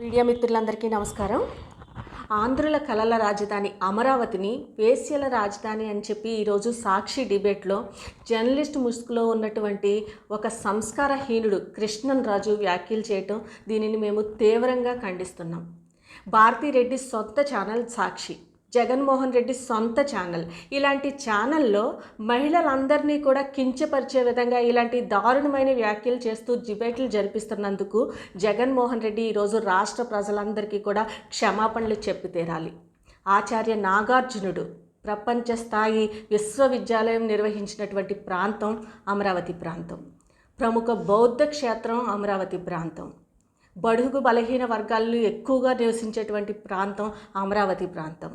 Media మిత్రులందరికీ నమస్కారం. ఆంధ్రుల కళల రాజధాని అమరావతిని వేశ్యల రాజధాని అని చెప్పి ఈరోజు సాక్షి డిబేట్లో జర్నలిస్ట్ ముసుగులో ఉన్నటువంటి ఒక సంస్కారహీనుడు కృష్ణన్ రాజు వ్యాఖ్యలు చేయటం దీనిని మేము తీవ్రంగా ఖండిస్తున్నాం. భారతీరెడ్డి సొంత ఛానల్ సాక్షి. జగన్మోహన్ రెడ్డి సొంత ఛానల్. ఇలాంటి ఛానల్లో మహిళలందరినీ కూడా కించపరిచే విధంగా ఇలాంటి దారుణమైన వ్యాఖ్యలు చేస్తూ డిబేట్లు జరిపిస్తున్నందుకు జగన్మోహన్ రెడ్డి ఈరోజు రాష్ట్ర ప్రజలందరికీ కూడా క్షమాపణలు చెప్పి తీరాలి. ఆచార్య నాగార్జునుడు ప్రపంచ స్థాయి విశ్వవిద్యాలయం నిర్వహించినటువంటి ప్రాంతం అమరావతి ప్రాంతం. ప్రముఖ బౌద్ధ క్షేత్రం అమరావతి ప్రాంతం. బడుగు బలహీన వర్గాల్లో ఎక్కువగా నివసించేటువంటి ప్రాంతం అమరావతి ప్రాంతం.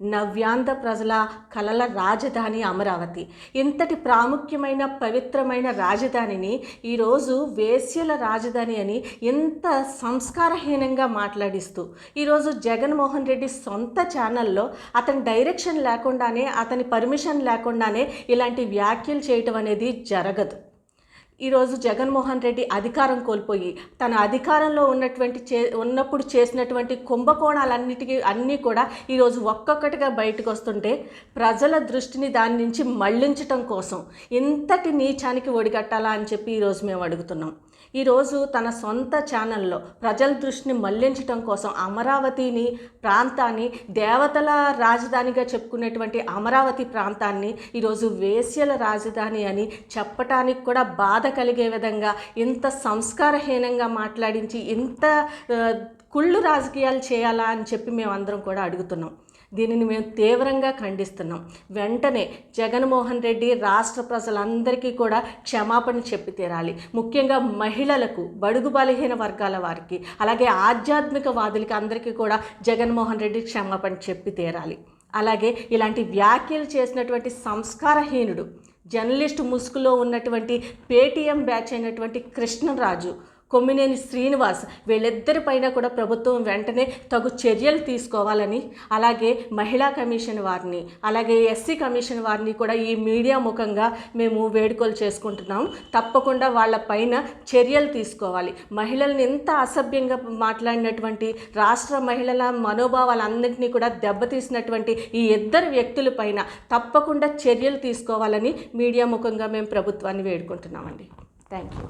నవ్యాంధ్ర ప్రజల కలల రాజధాని అమరావతి. ఇంతటి ప్రాముఖ్యమైన పవిత్రమైన రాజధానిని ఈరోజు వేశ్యల రాజధాని అని ఎంత సంస్కారహీనంగా మాట్లాడిస్తూ ఈరోజు జగన్మోహన్ రెడ్డి సొంత ఛానల్లో అతని డైరెక్షన్ లేకుండానే అతని పర్మిషన్ లేకుండానే ఇలాంటి వ్యాఖ్యలు చేయటం అనేది జరగదు. ఈరోజు జగన్మోహన్ రెడ్డి అధికారం కోల్పోయి తన అధికారంలో ఉన్నటువంటి చే ఉన్నప్పుడు చేసినటువంటి కుంభకోణాలన్నిటికీ అన్నీ కూడా ఈరోజు ఒక్కొక్కటిగా బయటకు వస్తుంటే ప్రజల దృష్టిని దాని నుంచి మళ్ళించటం కోసం ఇంతటి నీచానికి ఒడిగట్టాలా అని చెప్పి ఈరోజు మేము అడుగుతున్నాం. ఈరోజు తన సొంత ఛానల్లో ప్రజల దృష్టిని మళ్ళించడం కోసం అమరావతిని ప్రాంతాన్ని దేవతల రాజధానిగా చెప్పుకునేటువంటి అమరావతి ప్రాంతాన్ని ఈరోజు వేశ్యల రాజధాని అని చెప్పటానికి కూడా బాధ కలిగే విధంగా ఇంత సంస్కారహీనంగా మాట్లాడించి ఇంత కుళ్ళు రాజకీయాలు చేయాలా అని చెప్పి మేమందరం కూడా అడుగుతున్నాం. దీనిని మేము తీవ్రంగా ఖండిస్తున్నాం. వెంటనే జగన్మోహన్ రెడ్డి రాష్ట్ర ప్రజలందరికీ కూడా క్షమాపణ చెప్పి తీరాలి. ముఖ్యంగా మహిళలకు బడుగు బలహీన వర్గాల వారికి అలాగే ఆధ్యాత్మిక వాదులకి అందరికీ కూడా జగన్మోహన్ రెడ్డి క్షమాపణ చెప్పి తీరాలి. అలాగే ఇలాంటి వ్యాఖ్యలు చేసినటువంటి సంస్కారహీనుడు జర్నలిస్ట్ ముసుగులో ఉన్నటువంటి పేటీఎం బ్యాచ్ అయినటువంటి కృష్ణరాజు కొమ్మినేని శ్రీనివాస్ వీళ్ళిద్దరి పైన కూడా ప్రభుత్వం వెంటనే తగు చర్యలు తీసుకోవాలని అలాగే మహిళా కమిషన్ వారిని అలాగే ఎస్సీ కమిషన్ వారిని కూడా ఈ మీడియా ముఖంగా మేము వేడుకలు చేసుకుంటున్నాం. తప్పకుండా వాళ్ళపైన చర్యలు తీసుకోవాలి. మహిళల్ని ఎంత అసభ్యంగా మాట్లాడినటువంటి రాష్ట్ర మహిళల మనోభావాలన్నింటినీ కూడా దెబ్బతీసినటువంటి ఈ ఇద్దరు వ్యక్తుల పైన తప్పకుండా చర్యలు తీసుకోవాలని మీడియా ముఖంగా మేము ప్రభుత్వాన్ని వేడుకుంటున్నామండి. Thank you